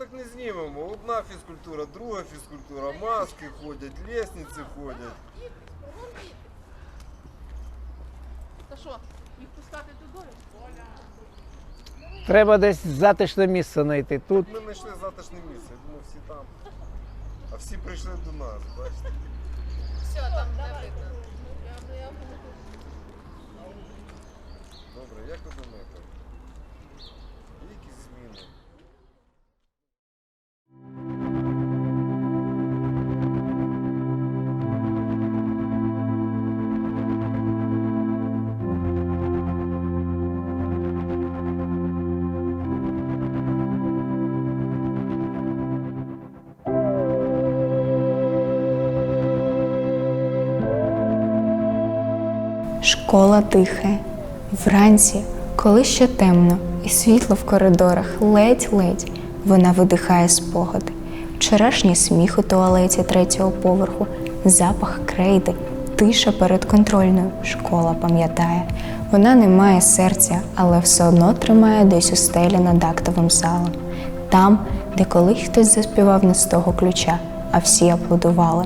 так не знімемо. Одна фізкультура, друга фізкультура, маски ходять, лестниці ходять. Та що, їх пускати туди? Треба десь затишне місце знайти. Тут Ми знайшли затишне місце, я думаю, всі там. А всі прийшли до нас, бачите. Все, там не видно. Добре, як ви думаєте? Школа тихає. Вранці, коли ще темно, і світло в коридорах ледь-ледь, вона видихає спогади. Вчорашній сміх у туалеті третього поверху, запах крейди, тиша перед контрольною. Школа пам'ятає. Вона не має серця, але все одно тримає десь у стелі над актовим залом. Там, де колись хтось заспівав не з того ключа, а всі аплодували.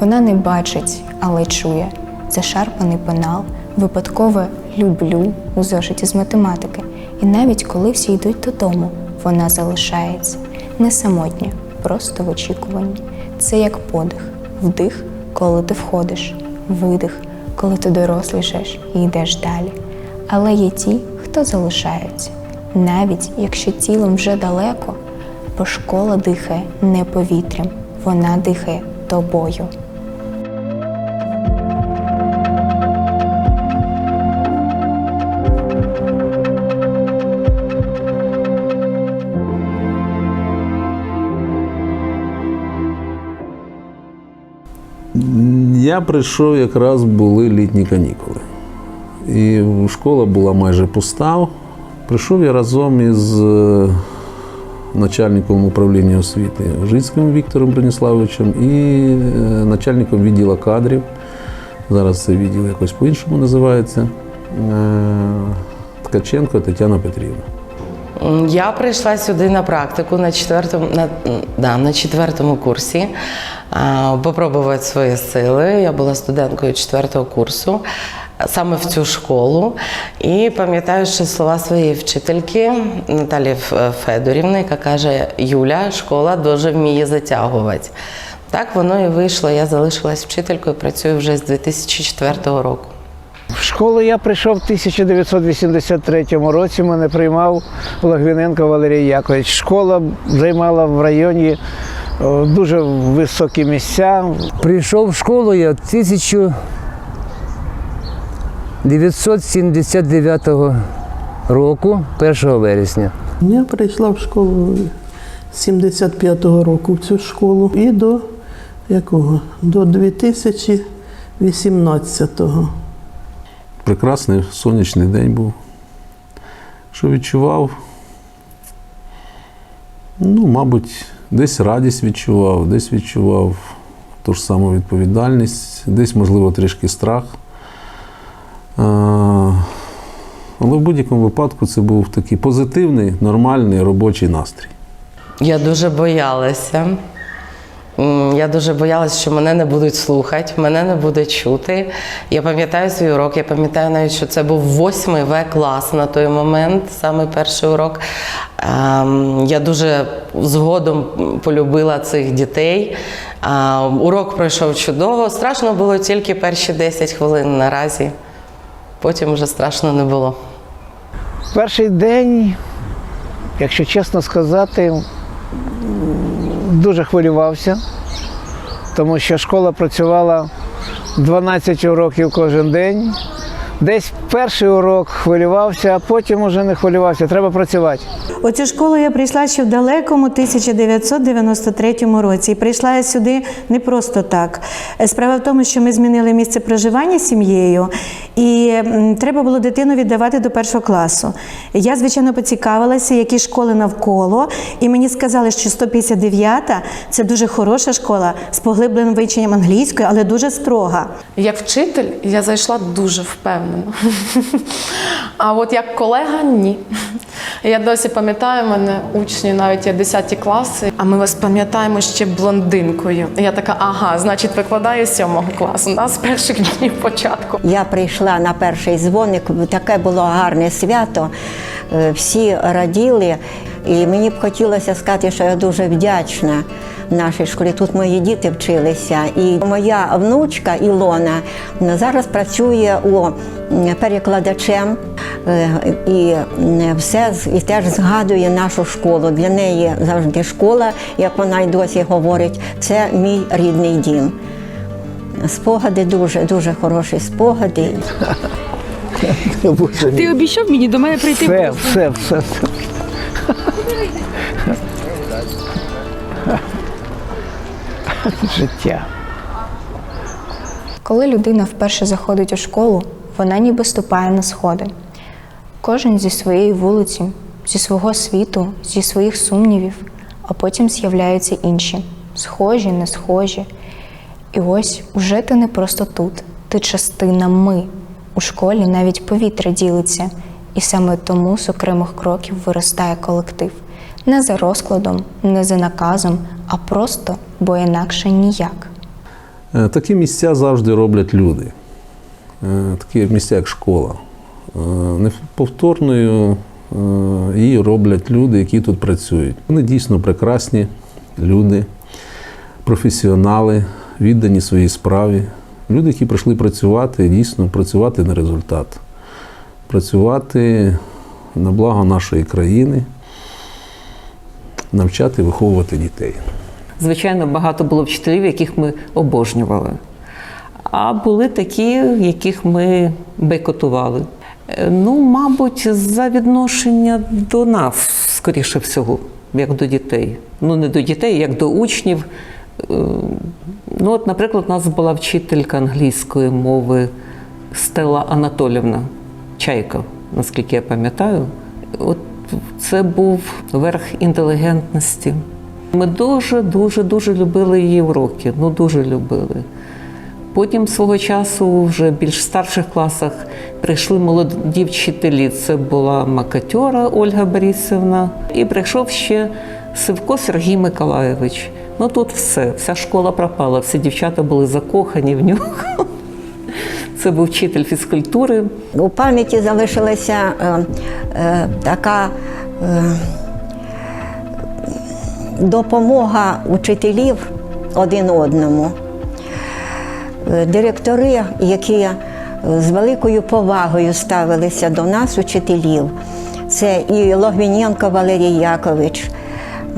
Вона не бачить, але чує зашарпаний пенал, випадкове люблю у зошиті з математики. І навіть коли всі йдуть додому, вона залишається не самотня, просто в очікуванні. Це як подих, вдих, коли ти входиш, видих, коли ти дорослішаєш і йдеш далі. Але є ті, хто залишаються, навіть якщо тілом вже далеко, бо школа дихає не повітрям, вона дихає тобою. Я прийшов якраз були літні канікули. І школа була майже пуста. Прийшов я разом із е, начальником управління освіти Жицьким Віктором Броніславовичем і е, начальником відділу кадрів. Зараз це відділ якось по-іншому називається. е, Ткаченко Тетяна Петрівна. Я прийшла сюди на практику на четвертому, на, да, на четвертому курсі а, попробувати свої сили. Я була студенткою четвертого курсу саме в цю школу. І пам'ятаю ще слова своєї вчительки Наталі Федорівни, яка каже: Юля, школа дуже вміє затягувати. Так воно і вийшло. Я залишилась вчителькою, працюю вже з 2004 року. В школу я прийшов в 1983 році. Мене приймав Логвіненко Валерій Якович. Школа займала в районі дуже високі місця. Прийшов в школу я 1979 року, 1 вересня. Я прийшла в школу з 75-го року в цю школу і до якого? До 2018-го. Прекрасний сонячний день був. Що відчував? Ну, мабуть, десь радість відчував, десь відчував ту ж саму відповідальність, десь, можливо, трішки страх. Але в будь-якому випадку це був такий позитивний, нормальний робочий настрій. Я дуже боялася. Я дуже боялася, що мене не будуть слухати, мене не будуть чути. Я пам'ятаю свій урок, я пам'ятаю навіть, що це був восьмий В клас на той момент, саме перший урок. Ем, Я дуже згодом полюбила цих дітей. Урок пройшов чудово. Страшно було тільки перші 10 хвилин наразі. Потім вже страшно не було. Перший день, якщо чесно сказати, дуже хвилювався, тому що школа працювала 12 уроків кожен день. Десь перший урок хвилювався, а потім уже не хвилювався. Треба працювати. У цю школу я прийшла ще в далекому 1993 році. І прийшла я сюди не просто так. Справа в тому, що ми змінили місце проживання з сім'єю, і треба було дитину віддавати до першого класу. Я, звичайно, поцікавилася, які школи навколо, і мені сказали, що 159-та – це дуже хороша школа з поглибленим вивченням англійської, але дуже строга. Як вчитель я зайшла дуже впевнено. А от як колега ні. Я досі пам'ятаю, мене учні навіть є 10 класи, а ми вас пам'ятаємо ще блондинкою. Я така, ага, значить, викладаю з 7 класу. Нас з перших днів початку. Я прийшла на перший дзвоник, таке було гарне свято. е, Всі раділи, і мені б хотілося сказати, що я дуже вдячна нашій школі. Тут мої діти вчилися. І моя внучка Ілона зараз працює у перекладачем е, і все і теж згадує нашу школу. Для неї завжди школа, як вона й досі говорить, це мій рідний дім. Спогади дуже дуже хороші спогади. Мій. обіцяв мені до мене прийти. Все, все, все, все. Життя. Коли людина вперше заходить у школу, вона ніби ступає на сходи. Кожен зі своєї вулиці, зі свого світу, зі своїх сумнівів, а потім з'являються інші схожі, не схожі. І ось уже ти не просто тут, ти частина ми. У школі навіть повітря ділиться, і саме тому з окремих кроків виростає колектив. Не за розкладом, не за наказом, а просто, бо інакше ніяк. Е, Такі місця завжди роблять люди. Е, Такі місця, як школа. Е, Неповторною її роблять люди, які тут працюють. Вони дійсно прекрасні люди, професіонали, віддані своїй справі. Люди, які прийшли працювати, дійсно працювати на результат, працювати на благо нашої країни, навчати, виховувати дітей. Звичайно, багато було вчителів, яких ми обожнювали. А були такі, яких ми бойкотували. Е, Ну, мабуть, за відношення до нас, скоріше всього, як до дітей. Ну, не до дітей, як до учнів. Е, Ну, от, наприклад, у нас була вчителька англійської мови Стелла Анатолівна Чайка, наскільки я пам'ятаю. От це був верх інтелігентності. Ми дуже, дуже, дуже любили її уроки. Ну, дуже любили. Потім свого часу, вже в більш старших класах, прийшли молоді вчителі. Це була Макатьора Ольга Борисівна, і прийшов ще Сивко Сергій Миколайович. Ну тут все, вся школа пропала, всі дівчата були закохані в нього. Це був вчитель фізкультури. У пам'яті залишилася е, е, така е, допомога учителів один одному. Е, Директори, які е, з великою повагою ставилися до нас, учителів, це і Логвіненко Валерій Якович,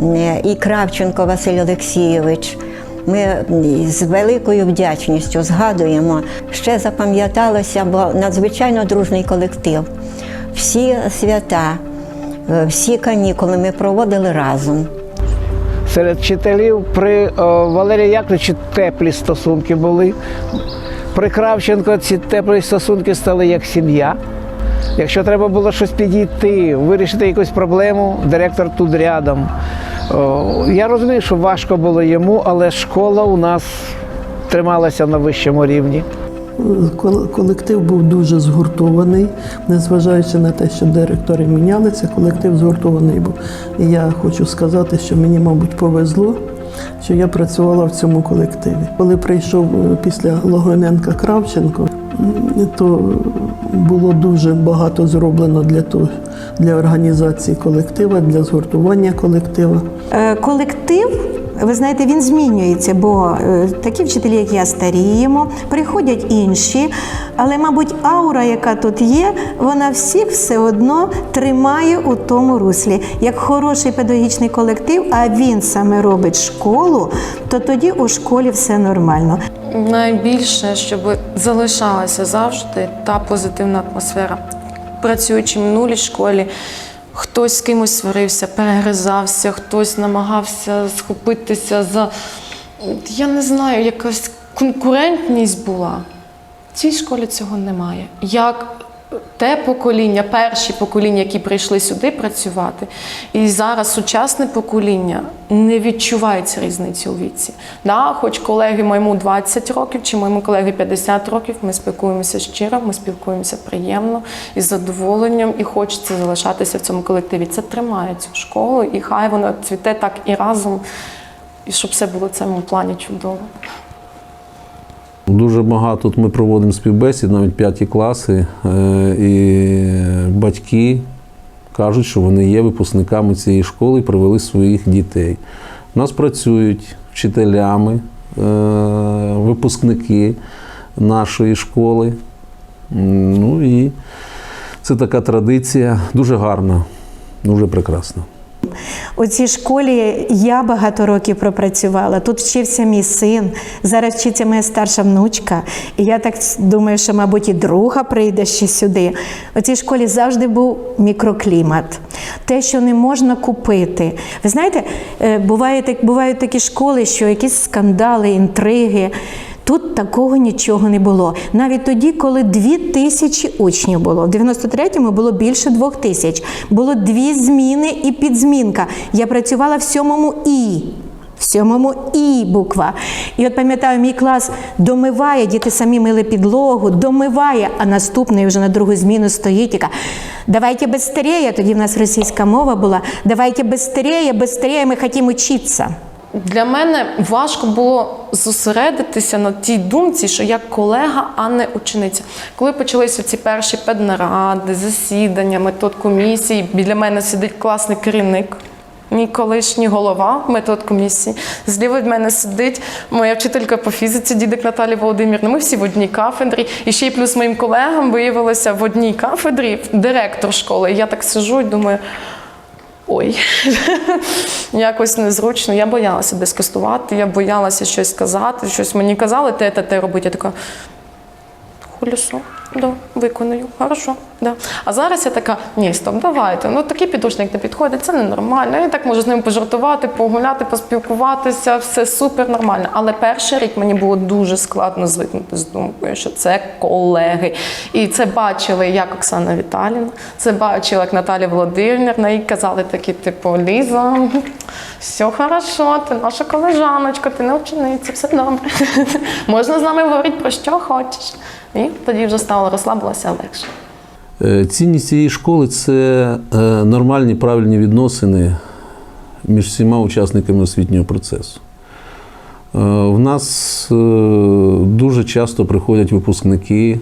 е, і Кравченко Василь Олексійович. Ми з великою вдячністю згадуємо. Ще запам'яталося, бо надзвичайно дружний колектив. Всі свята, е, всі канікули ми проводили разом. Серед вчителів при Валерії Яковлевичі теплі стосунки були. При Кравченко ці теплі стосунки стали як сім'я. Якщо треба було щось підійти, вирішити якусь проблему, директор тут рядом. Я розумію, що важко було йому, але школа у нас трималася на вищому рівні. Кол- Колектив був дуже згуртований, незважаючи на те, що директори мінялися, колектив згуртований був. І я хочу сказати, що мені, мабуть, повезло, що я працювала в цьому колективі. Коли прийшов е, після Логвиненка Кравченко, то було дуже багато зроблено для того, для організації колектива, для згуртування колектива. Е, Колектив, ви знаєте, він змінюється, бо е, такі вчителі, як я, старіємо, приходять інші. Але, мабуть, аура, яка тут є, вона всіх все одно тримає у тому руслі. Як хороший педагогічний колектив, а він саме робить школу, то тоді у школі все нормально. Найбільше, щоб залишалася завжди та позитивна атмосфера. Працюючи в минулій школі, хтось з кимось сварився, перегризався, хтось намагався схопитися за. Я не знаю, якась конкурентність була. В цій школі цього немає. Як те покоління, перші покоління, які прийшли сюди працювати, і зараз сучасне покоління не відчувається різниці у віці. Да, хоч колеги моєму 20 років чи моєму колеги 50 років, ми спілкуємося щиро, ми спілкуємося приємно і з задоволенням, і хочеться залишатися в цьому колективі. Це тримає цю школу, і хай вона цвіте так і разом, і щоб все було в цьому плані чудово. Дуже багато тут ми проводимо співбесід, навіть п'яті класи, е, і батьки кажуть, що вони є випускниками цієї школи і привели своїх дітей. У нас працюють вчителями, е, випускники нашої школи. Ну і це така традиція, дуже гарна, дуже прекрасна. У цій школі я багато років пропрацювала. Тут вчився мій син, зараз вчиться моя старша внучка. І я так думаю, що, мабуть, і друга прийде ще сюди. У цій школі завжди був мікроклімат. Те, що не можна купити. Ви знаєте, е, бувають такі школи, що якісь скандали, інтриги. Тут такого нічого не було. Навіть тоді, коли дві тисячі учнів було. В 93-му було більше двох тисяч. Було дві зміни і підзмінка. Я працювала в сьомому І. В сьомому І буква. І от пам'ятаю, мій клас домиває, діти самі мили підлогу, домиває, а наступний вже на другу зміну стоїть і каже, давайте быстрее, тоді в нас російська мова була, давайте быстрее, быстрее, ми хочемо вчитися. Для мене важко було зосередитися на тій думці, що я колега, а не учениця. Коли почалися ці перші педнаради, засідання, метод комісії, біля мене сидить класний керівник. Мій колишній голова метод комісії. Зліва від мене сидить моя вчителька по фізиці, дідик Наталі Володимирівна. Ми всі в одній кафедрі. І ще й плюс моїм колегам виявилося в одній кафедрі директор школи. Я так сижу і думаю. Ой, якось незручно. Я боялася дискустувати, я боялася щось сказати, щось мені казали, те, те, те робити. Я така, хулісо, да, виконую, хорошо. Да. А зараз я така, ні, стоп, давайте. Ну такий підручник не підходить, це ненормально. Я так можу з ним пожартувати, погуляти, поспілкуватися, все супер нормально. Але перший рік мені було дуже складно звикнути з думкою, що це колеги. І це бачили як Оксана Віталіна, це бачила як Наталя Володимирівна, і казали такі, типу, Ліза, все хорошо, ти наша колежаночка, ти не учениця, все добре. Можна з нами говорити про що хочеш. І тоді вже стало розслабилося легше. Е, Цінність цієї школи це е, нормальні правильні відносини між всіма учасниками освітнього процесу. Е, В нас дуже часто приходять випускники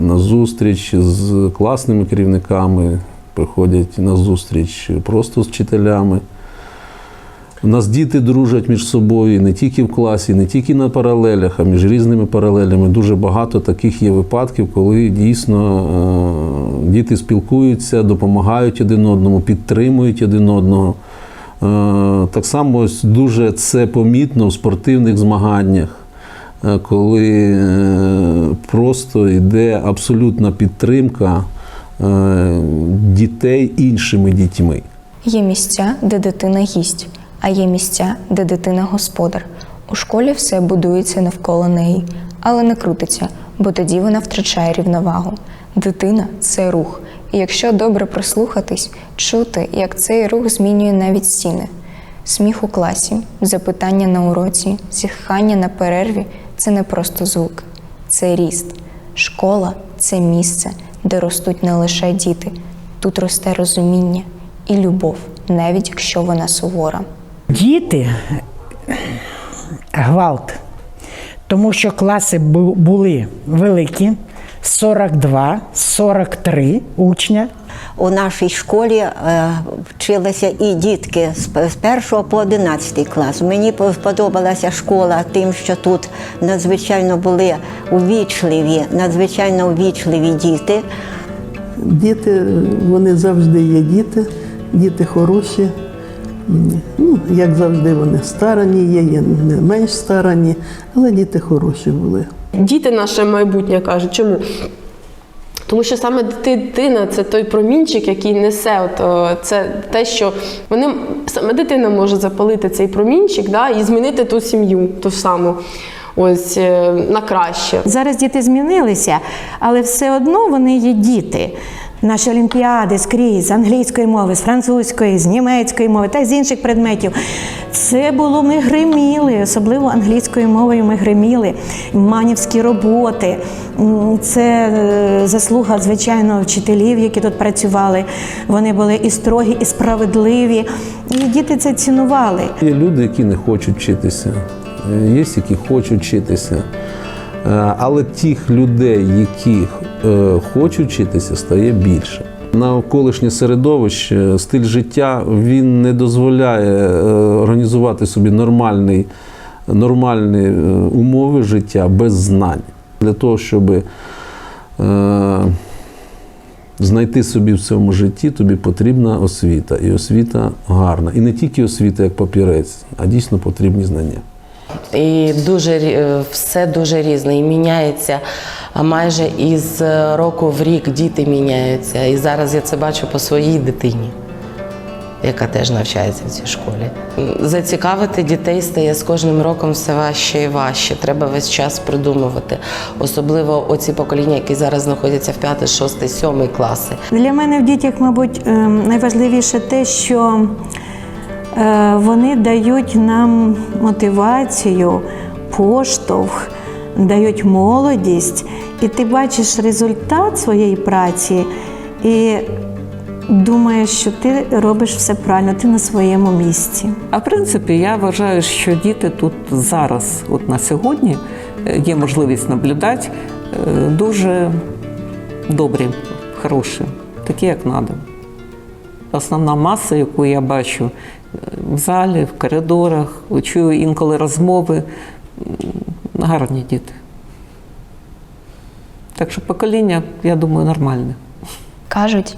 на зустріч з класними керівниками, приходять на зустріч просто з вчителями. У нас діти дружать між собою не тільки в класі, не тільки на паралелях, а між різними паралелями. Дуже багато таких є випадків, коли дійсно е, діти спілкуються, допомагають один одному, підтримують один одного. Е, Так само дуже це помітно в спортивних змаганнях, е, коли просто йде абсолютна підтримка дітей іншими дітьми. Є місця, де дитина гість, а є місця, де дитина господар. У школі все будується навколо неї, але не крутиться, бо тоді вона втрачає рівновагу. Дитина це рух, і якщо добре прислухатись, чути, як цей рух змінює навіть стіни. Сміх у класі, запитання на уроці, зітхання на перерві це не просто звук, це ріст. Школа це місце, де ростуть не лише діти, тут росте розуміння і любов, навіть якщо вона сувора. Діти гвалт, тому що класи були великі, 42, 43 учня. У нашій школі е, вчилися і дітки з п- з 1 по 11 клас. Мені сподобалася школа тим, що тут надзвичайно були увічливі, надзвичайно увічливі діти. Діти, вони завжди є діти, діти хороші. Ну, як завжди, вони старані є, є не менш старані, але діти хороші були. Діти наше майбутнє кажуть. Чому? Тому що саме дитина це той промінчик, який несе. От, це те, що вони саме дитина може запалити цей промінчик да, і змінити ту сім'ю, ту саму. ось е, на краще. Зараз діти змінилися, але все одно вони є діти. Наші олімпіади скрізь з англійської мови, з французької, з німецької мови та з інших предметів. Це було ми гриміли, особливо англійською мовою ми гриміли. Манівські роботи. Це е, заслуга, звичайно, вчителів, які тут працювали. Вони були і строгі, і справедливі. І діти це цінували. Є люди, які не хочуть вчитися, є, які хочуть вчитися. Е, Але тих людей, які е, хочуть вчитися, стає більше. Навколишнє середовище, стиль життя він не дозволяє е, організувати собі нормальний, нормальні е, умови життя без знань. Для того, щоб знайти собі в цьому житті, тобі потрібна освіта. І освіта гарна. І не тільки освіта як папірець, а дійсно потрібні знання. І дуже е, все дуже різне. І міняється майже із е, року в рік діти міняються. І зараз я це бачу по своїй дитині, яка теж навчається в цій школі. Зацікавити дітей стає з кожним роком все важче і важче. Треба весь час придумувати. Особливо оці покоління, які зараз знаходяться в 5, 6, 7 класи. Для мене в дітях, мабуть, ем, найважливіше те, що вони дають нам мотивацію, поштовх, дають молодість, і ти бачиш результат своєї праці і думаєш, що ти робиш все правильно, ти на своєму місці. А в принципі, я вважаю, що діти тут зараз, от на сьогодні, е, є можливість наблюдати е, дуже добрі, хороші, такі, як треба. Основна маса, яку я бачу е, в залі, в коридорах, чую інколи розмови, гарні діти. Так що покоління, я думаю, нормальне. Кажуть,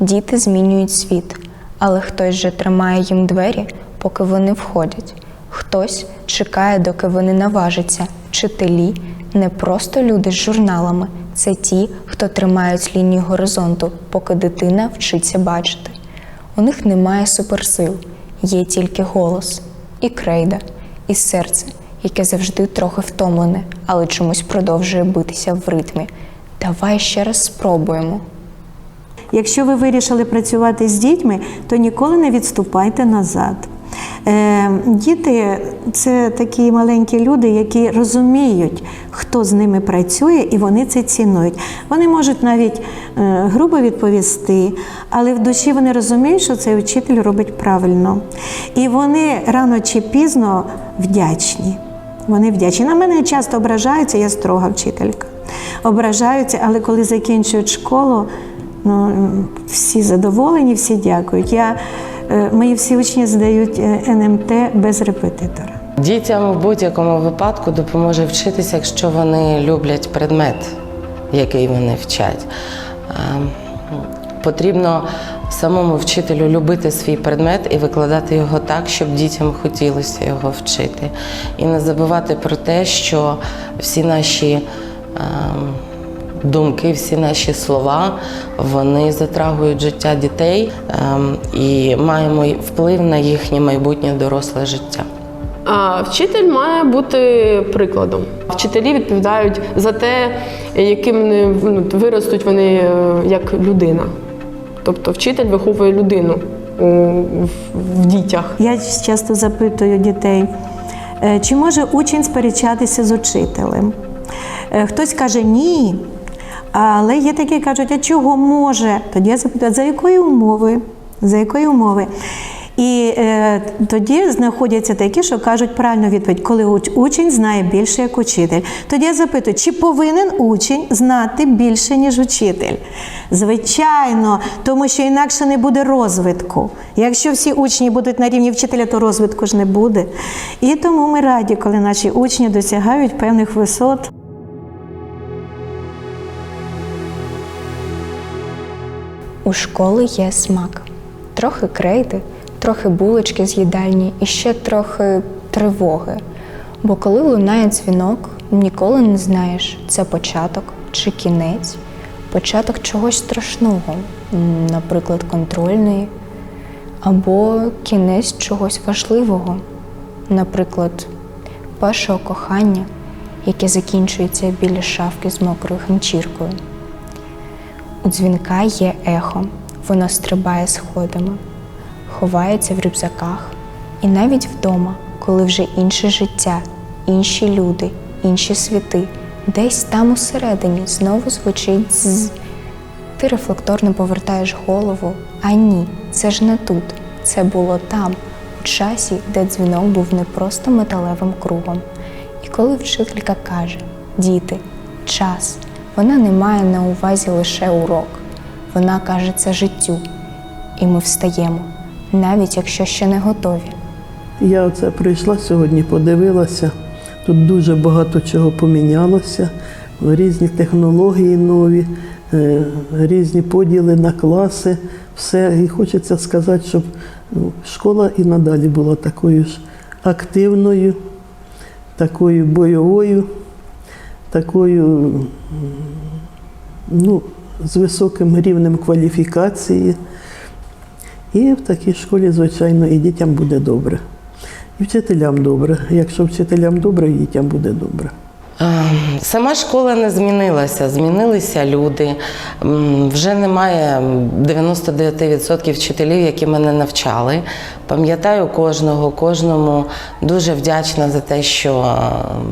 діти змінюють світ, але хтось же тримає їм двері, поки вони входять. Хтось чекає, доки вони наважаться. Вчителі не просто люди з журналами, це ті, хто тримають лінію горизонту, поки дитина вчиться бачити. У них немає суперсил, є тільки голос, і крейда, і серце, яке завжди трохи втомлене, але чомусь продовжує битися в ритмі. Давай ще раз спробуємо. Якщо ви вирішили працювати з дітьми, то ніколи не відступайте назад. Е, Діти це такі маленькі люди, які розуміють, хто з ними працює, і вони це цінують. Вони можуть навіть е, грубо відповісти, але в душі вони розуміють, що цей вчитель робить правильно. І вони рано чи пізно вдячні. Вони вдячні. На мене часто ображаються, я строга вчителька. Ображаються, але коли закінчують школу, ну, всі задоволені, всі дякують. Я, мої всі учні здають е, НМТ без репетитора. Дітям в будь-якому випадку допоможе вчитися, якщо вони люблять предмет, який вони вчать. Потрібно самому вчителю любити свій предмет і викладати його так, щоб дітям хотілося його вчити. І не забувати про те, що всі наші а, думки, всі наші слова, вони затрагують життя дітей ем, і маємо вплив на їхнє майбутнє доросле життя. А вчитель має бути прикладом. Вчителі відповідають за те, яким вони ну, виростуть вони е, як людина. Тобто вчитель виховує людину у, в, в дітях. Я часто запитую дітей, е, чи може учень сперечатися з учителем? Е, Хтось каже ні. Але є такі, кажуть, а чого може? Тоді я запитую, за якої умови? За якої умови? І е, тоді знаходяться такі, що кажуть правильну відповідь, коли учень знає більше як учитель. Тоді я запитую, чи повинен учень знати більше, ніж учитель? Звичайно, тому що інакше не буде розвитку. Якщо всі учні будуть на рівні вчителя, то розвитку ж не буде. І тому ми раді, коли наші учні досягають певних висот. У школи є смак. Трохи крейди, трохи булочки з їдальні і ще трохи тривоги. Бо коли лунає дзвінок, ніколи не знаєш, це початок чи кінець, початок чогось страшного, наприклад, контрольної, або кінець чогось важливого, наприклад, першого кохання, яке закінчується біля шафки з мокрою ханчіркою. У дзвінка є ехо, воно стрибає сходами, ховається в рюкзаках. І навіть вдома, коли вже інше життя, інші люди, інші світи, десь там усередині знову звучить з. Ти рефлекторно повертаєш голову, а ні, це ж не тут. Це було там, у часі, де дзвінок був не просто металевим кругом. І коли вчителька каже: Діти, час, вона не має на увазі лише урок. Вона каже це життю. І ми встаємо, навіть якщо ще не готові. Я оце прийшла сьогодні, подивилася. Тут дуже багато чого помінялося, різні технології нові, е, різні поділи на класи, все. І хочеться сказати, щоб ну, школа і надалі була такою ж активною, такою бойовою, такою ну, з високим рівнем кваліфікації. І в такій школі, звичайно, і дітям буде добре. І вчителям добре. Якщо вчителям добре, і дітям буде добре. Ем, Сама школа не змінилася, змінилися люди. Вже немає 99% вчителів, які мене навчали. Пам'ятаю кожного, кожному дуже вдячна за те, що е,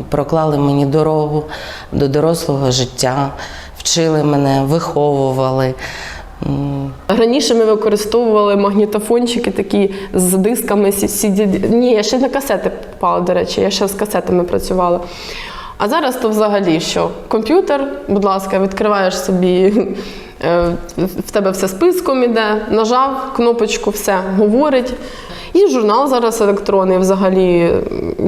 проклали мені дорогу до дорослого життя, вчили мене, виховували. Раніше ми використовували магнітофончики такі з дисками CD. Ні, я ще на касети попала, до речі, я ще з касетами працювала. А зараз то взагалі що? Комп'ютер, будь ласка, відкриваєш собі, е, в тебе все списком іде, нажав кнопочку, все говорить. І журнал зараз електронний взагалі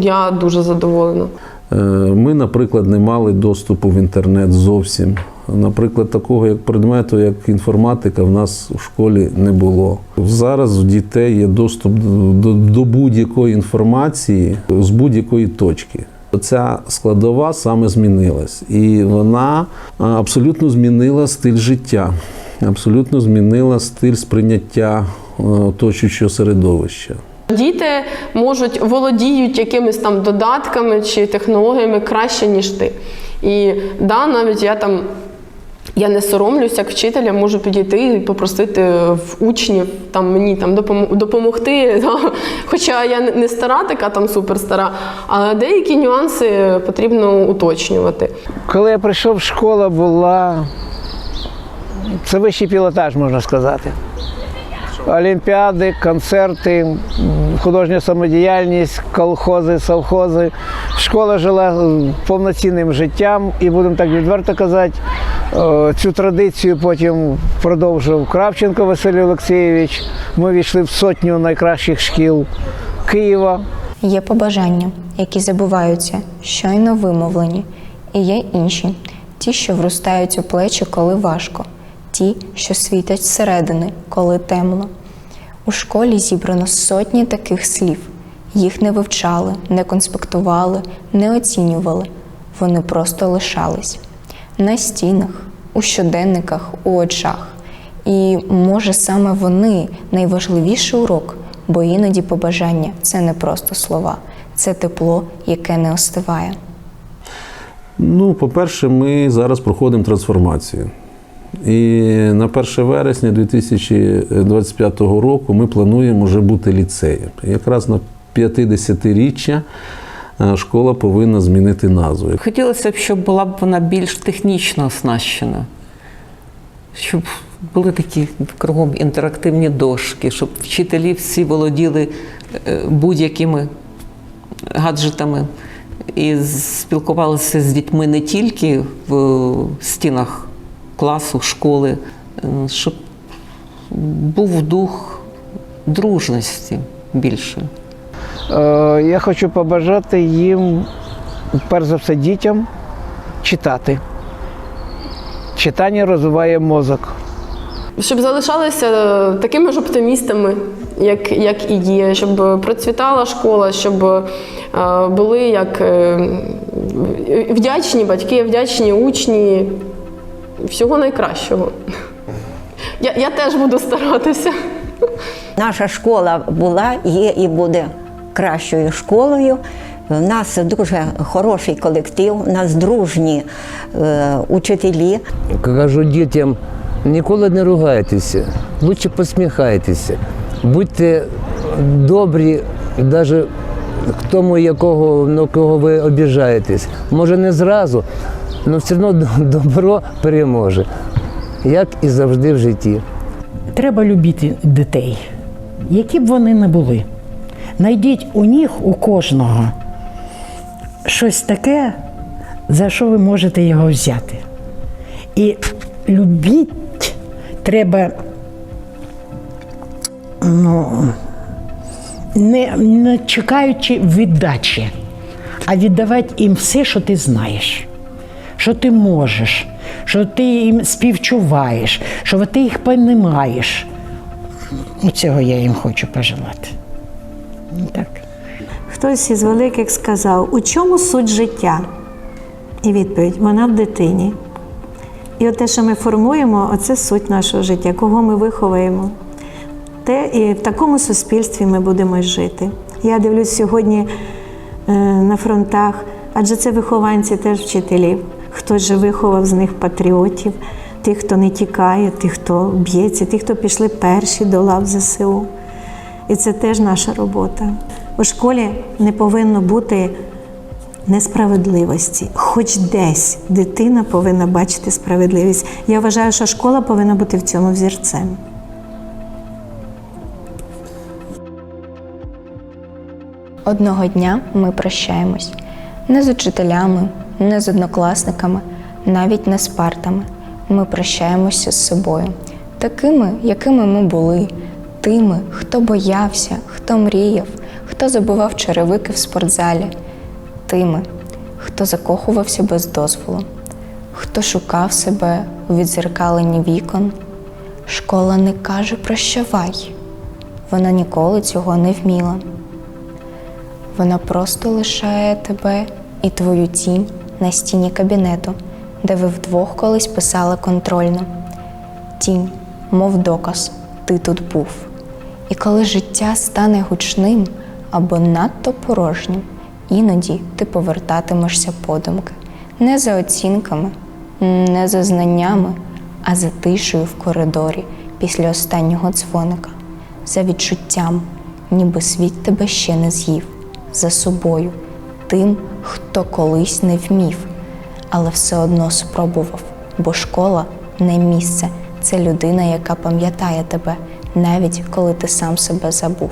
я дуже задоволена. Е, Ми, наприклад, не мали доступу в інтернет зовсім. Наприклад, такого як предмету, як інформатика, в нас у школі не було. Зараз у дітей є доступ до, до будь-якої інформації з будь-якої точки. Ця складова саме змінилась, і вона абсолютно змінила стиль життя, абсолютно змінила стиль сприйняття е, оточуючого середовища. Діти можуть володіють якимись там додатками чи технологіями краще, ніж ти. І да, навіть я там. Я не соромлюсь, як вчителя можу підійти і попросити в учнів там мені там допом- допомогти. Да. Хоча я не стара, така там суперстара, але деякі нюанси потрібно уточнювати. Коли я прийшов, школа була. Це вищий пілотаж, можна сказати. Олімпіади, концерти, художня самодіяльність, колхози, совхози. Школа жила е, повноцінним життям і, будемо так відверто казати, е, цю традицію потім продовжив Кравченко Василь Олексійович. Ми війшли в сотню найкращих шкіл Києва. Є побажання, які забуваються, щойно вимовлені, і є інші, ті, що вростають у плечі, коли важко, ті, що світять зсередини, коли темно. У школі зібрано сотні таких слів. Їх не вивчали, не конспектували, не оцінювали. Вони просто лишались на стінах, у щоденниках, у очах. І може саме вони найважливіший урок, бо іноді побажання це не просто слова, це тепло, яке не остиває. Ну, по-перше, ми зараз проходимо трансформацію. І на 1 вересня 2025 року ми плануємо вже бути ліцеєм. Якраз на 50-річчя е, школа повинна змінити назву. Хотілося б, щоб була б вона більш технічно оснащена, щоб були такі кругом інтерактивні дошки, щоб вчителі всі володіли е, будь-якими гаджетами і спілкувалися з дітьми не тільки в стінах класу, школи, е, щоб був дух дружності більше. Е, Я хочу побажати їм, перш за все, дітям читати. Читання розвиває мозок. Щоб залишалися е, такими ж оптимістами, як, як і є, щоб процвітала школа, щоб були як вдячні батьки, вдячні учні. Всього найкращого. Я, я теж буду старатися. Наша школа була, є і буде кращою школою. У нас дуже хороший колектив, у нас дружні е, учителі. Кажу дітям, ніколи не ругайтеся, лучше посміхайтеся, будьте добрі, навіть к тому, якого, на кого ви обіжаєтесь. Може не зразу, але все одно добро переможе, як і завжди в житті. Треба любити дітей, які б вони не були. Найдіть у них у кожного щось таке, за що ви можете його взяти. І любіть треба ну, не, не чекаючи віддачі, а віддавати їм все, що ти знаєш, що ти можеш, що ти їм співчуваєш, що ти їх понімаєш. Цього я їм хочу пожелати. Ну, Так. Хтось із великих сказав, у чому суть життя? І відповідь вона в дитині. І от те, що ми формуємо, оце суть нашого життя, кого ми виховуємо. Те і в такому суспільстві ми будемо жити. Я дивлюсь сьогодні е, на фронтах, адже це вихованці теж вчителів. Хтось же виховав з них патріотів, тих, хто не тікає, тих, хто б'ється, тих, хто пішли перші до лав ЗСУ. І це теж наша робота. У школі не повинно бути несправедливості. Хоч десь дитина повинна бачити справедливість. Я вважаю, що школа повинна бути в цьому взірцем. Одного дня ми прощаємось не з учителями, не з однокласниками, навіть не з партами. Ми прощаємося з собою, такими, якими ми були, тими, хто боявся, хто мріяв, хто забував черевики в спортзалі, тими, хто закохувався без дозволу, хто шукав себе у відзеркаленні вікон. Школа не каже прощавай. Вона ніколи цього не вміла. Вона просто лишає тебе і твою тінь на стіні кабінету, де ви вдвох колись писали контрольно. Тінь, мов доказ, ти тут був. І коли життя стане гучним або надто порожнім, іноді ти повертатимешся подумки не за оцінками, не за знаннями, а за тишею в коридорі після останнього дзвоника, за відчуттям, ніби світ тебе ще не з'їв за собою, тим, хто колись не вмів, але все одно спробував, бо школа не місце, це людина, яка пам'ятає тебе, навіть коли ти сам себе забув.